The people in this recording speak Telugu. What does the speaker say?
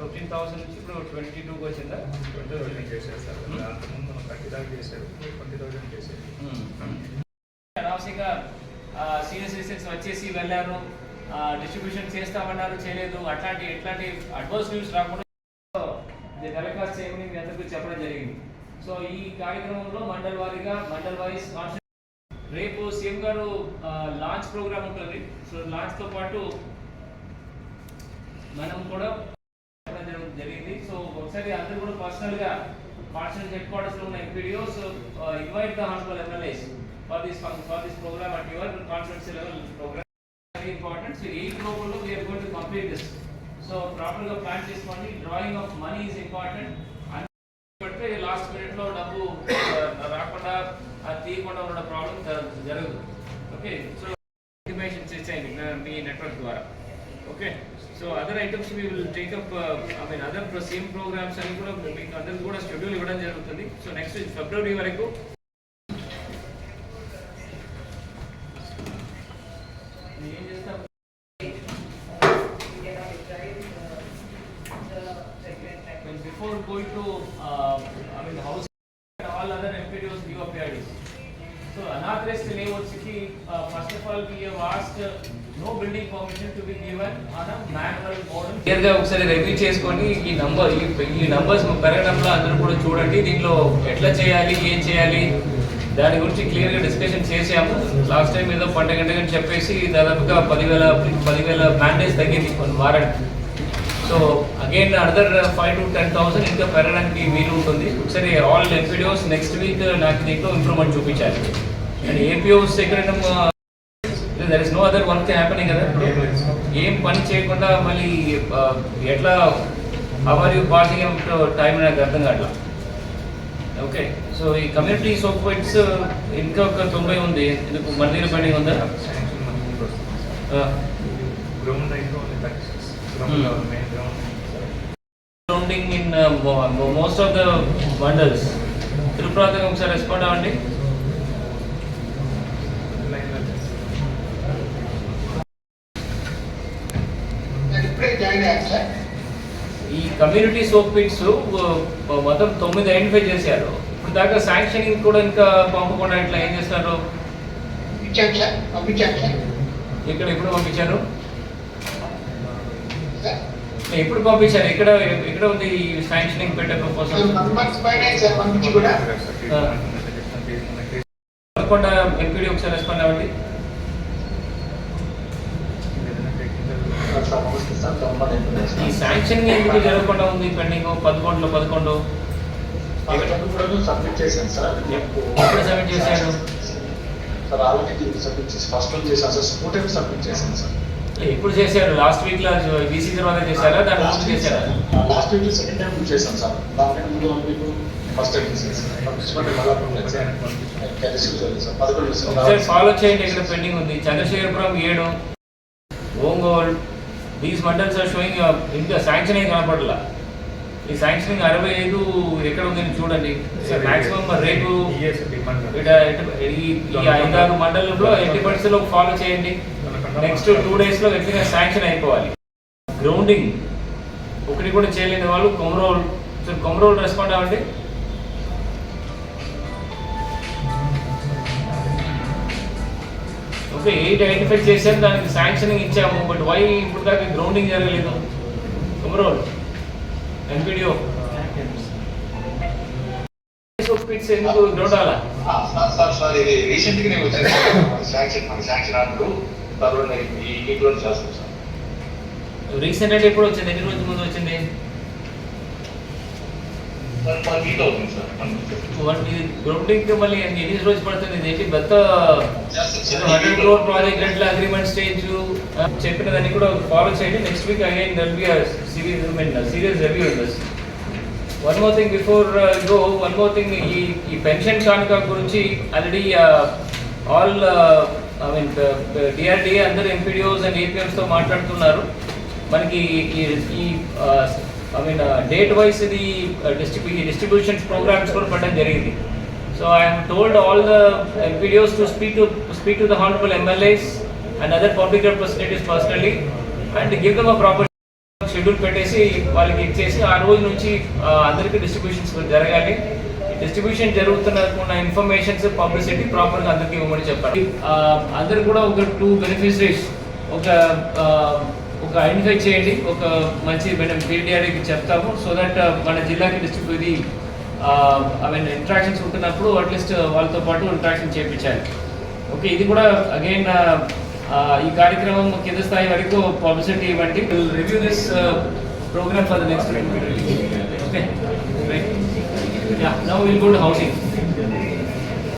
ఫిఫ్టీన్ థౌసండ్ నుంచి ఇప్పుడు ట్వంటీ టూకి వచ్చిందా? ట్వంటీ థౌసండ్ చేశారు సార్ అంతకుముందు థర్టీ దాకా చేశారు ట్వంటీ థౌసండ్ చేశారు అనవసరంగా సీనియర్ సిటిజన్స్ వచ్చేసి వెళ్ళారు. డిస్ట్రిబ్యూషన్ చేస్తామన్నారు చేయలేదు. అట్లాంటి ఎట్లాంటి అడ్వర్స్ న్యూస్ రాకుండా దరఖాస్తు చేయమని మీ అందరికీ చెప్పడం జరిగింది. సో ఈ కార్యక్రమంలో మండల్ వారీగా మండల్ వైస్ రేపు సీఎం గారు లాంచ్ ప్రోగ్రామ్ ఉంటుంది. సో లాంచ్తో పాటు మనం కూడా చెప్పడం జరిగింది. సో ఒకసారి అందరూ కూడా పర్సనల్గా కాన్స్టిట్యూషన్ హెడ్ క్వార్టర్స్లో ఉన్న MPDOs invite the honourable MLAs for this for this programme at your constituency level programme very important so ఈ లోపల we are going to complete this so ప్రాపర్గా ప్లాన్ చేసుకోండి. Drawing of money is important పెడితే లాస్ట్ మినిట్లో డబ్బు రాకుండా అది తీయకుండా ఉన్న ప్రాబ్లం జరగదు. ఓకే సో ఇంటిమేషన్ చేసేయండి. మీ నెట్వర్క్ ద్వారా. Okay so other items we will take up I mean other same programmes అని కూడా మీకు అందరికి కూడా షెడ్యూల్ ఇవ్వడం జరుగుతుంది. సో నెక్స్ట్ ఫిబ్రవరి వరకు. ఏం చేస్తాం? When given ఒకసారి రివ్యూ చేసుకొని ఈ నంబర్ ఈ నంబర్స్ పెరగడంలో అందరూ కూడా చూడండి దీంట్లో ఎట్లా చేయాలి ఏం చేయాలి దాని గురించి క్లియర్గా డిస్కషన్ చేసాము లాస్ట్ టైం ఏదో పంట గంట చెప్పేసి దాదాపుగా పదివేల పదివేల మ్యాండేజ్ తగ్గింది కొన్ని వారానికి. So again other five to ten thousand ఇంకా పెరగడానికి వీలు ఉంటుంది. ఒకసారి ఆల్ ఎంపీడియోస్ నెక్స్ట్ వీక్ నాకు దీంట్లో ఇంప్రూవ్మెంట్ చూపించాలి. అండ్ ఏపీఓస్ ఎక్కడైనా there is no other work happening కదా ఏం పని చేయకుండా మళ్ళీ uh, ఎట్లా అవర్ యూ పాసింగ్ టైం నాకు అర్థం కావట్లా? ఓకే సో ఈ కమ్యూనిటీ సోప్స్ ఇంకా ఒక తొంభై ఉంది. ఎందుకు దగ్గర పెండింగ్ ఉందా? శాంక్షన్ మన ముందు వస్తుంది Uh, గ్రౌండ్ అయితే ఓన్లీ థర్టీ సిక్స్ ఈ కమ్యూనిటీ సోప్ పిట్స్ మొత్తం తొమ్మిది ఐడెంటిఫై చేశారు. ఇప్పుడు దాకా శాంక్షనింగ్ కూడా ఇంకా పంపకుండా ఇట్లా ఏం చేస్తున్నారు సార్ ఇక్కడ ఎప్పుడు పంపించారు? ఎప్పుడు పంపించారు? ఇక్కడ ఎక్కడ ఉంది ఈ శాంక్షనింగ్ పెట్టే ప్రపోజల్ పదకొండ ఎంపీడీ ఒకసారి రెస్పాండ్ అవ్వండి ఈ శాంక్షనింగ్ ఎందుకు జరగకుండా ఉంది పెండింగ్ పదకొండులో పదకొండు. సబ్మిట్ చేశాను సార్. ఎప్పుడు సబ్మిట్ చేశారు సార్ ఆల్రెడీ సబ్మిట్ చేసి ఫస్ట్ చేశాను సార్. సబ్మిట్ చేశాను సార్. ఎప్పుడు చేశారు లాస్ట్ వీక్లో బీసీ తర్వాత చేశారా దాని ముందు చేశారా last week second time book చేశాను సార్. దానికంటే ముందు వీక్ ఫస్ట్ టైం చేశాను ఫాలో చేయండి. ఇక్కడ పెండింగ్ ఉంది. చంద్రశేఖరపురం ఏడు. Ongole these mandals are showing ఇంకా శాంక్షన్ ఏం కనపడలా ఈ శాంక్షనింగ్ అరవై ఐదు ఎక్కడ ఉందని చూడండి. మాక్సిమం రేపు ఈ ఐదారు మండలంలో ఎట్టి పరిస్థితుల్లో ఫాలో చేయండి. నెక్స్ట్ టూ డేస్లో ఎట్లా శాంక్షన్ అయిపోవాలి. గ్రౌండింగ్ ఒకటి కూడా చేయలేని వాళ్ళు కొమరోల్ సో కొమరోల్ రెస్పాండ్ అవ్వండి. ఓకే ఎయిట్ ఐడెంటిఫై చేశారు దానికి శాంక్షనింగ్ ఇచ్చాము. బట్ వై ఇప్పుడు దాకా గ్రౌండింగ్ జరగలేదు? కొమరోల్ ఎంపీడిఓ పిట్స్ ఎందుకు గ్రౌండ్ అలా? సార్ సార్ ఇది రీసెంట్గా నేను వచ్చాను శాంక్షన్ మన శాంక్షన్ ఆర్డర్. ఈ సార్. రీసెంట్ అంటే ఎప్పుడు వచ్చింది? ఎన్ని రోజుల ముందు వచ్చింది? వన్ అవుతుంది సార్ గ్రౌండింగ్ మళ్ళీ ఎన్ని రోజు రోజులు పడుతుంది? ఏంటి పెద్ద హండ్రెడ్ క్రోర్ ప్రాజెక్ట్ రెంట్ల అగ్రిమెంట్ స్టేజ్ చెప్పినదాన్ని కూడా ఫాలో చేయండి. Next week again that'll be serious serious review this one more thing before go one more thing ఈ ఈ పెన్షన్ కానుక గురించి already all I mean DRDA MPDOs and and ఏపీఎంస్తో మాట్లాడుతున్నారు. మనకి ఈ ఐ మీన్ డేట్ వైస్ ఇది డిస్ట్రిబ్యూ ఈ డిస్ట్రిబ్యూషన్ ప్రోగ్రామ్స్ కూడా పడడం జరిగింది. So I told all the MPDOs to speak to speak to the honourable MLAs and other public representatives personally and give them a proper schedule పెట్టేసి వాళ్ళకి ఇచ్చేసి ఆ రోజు నుంచి uh, అందరికీ డిస్ట్రిబ్యూషన్స్ జరగాలి. డిస్ట్రిబ్యూషన్ జరుగుతున్న ఇన్ఫర్మేషన్స్ పబ్లిసిటీ ప్రాపర్గా అందరికీ ఇవ్వమని చెప్పాలి. Uh, అందరు కూడా ఒక టూ బెనిఫిషరీస్ ఒక uh, ఒక ఐడెంటిఫై చేయండి. ఒక మంచి మనం పీడిఆర్కి చెప్తాము. సో దట్ uh, మన జిల్లాకి డిస్ట్రిక్ట్ ఇది ఐ మీన్ ఇంట్రాక్షన్స్ ఉంటున్నప్పుడు అట్లీస్ట్ uh, వాళ్ళతో పాటు ఇంట్రాక్షన్ చేయించాలి. ఓకే ఇది కూడా అగైన్ uh, ఈ కార్యక్రమం కింద స్థాయి వరకు పబ్లిసిటీ ఇవ్వండి. Review this programme for the next okay right yeah now will go to housing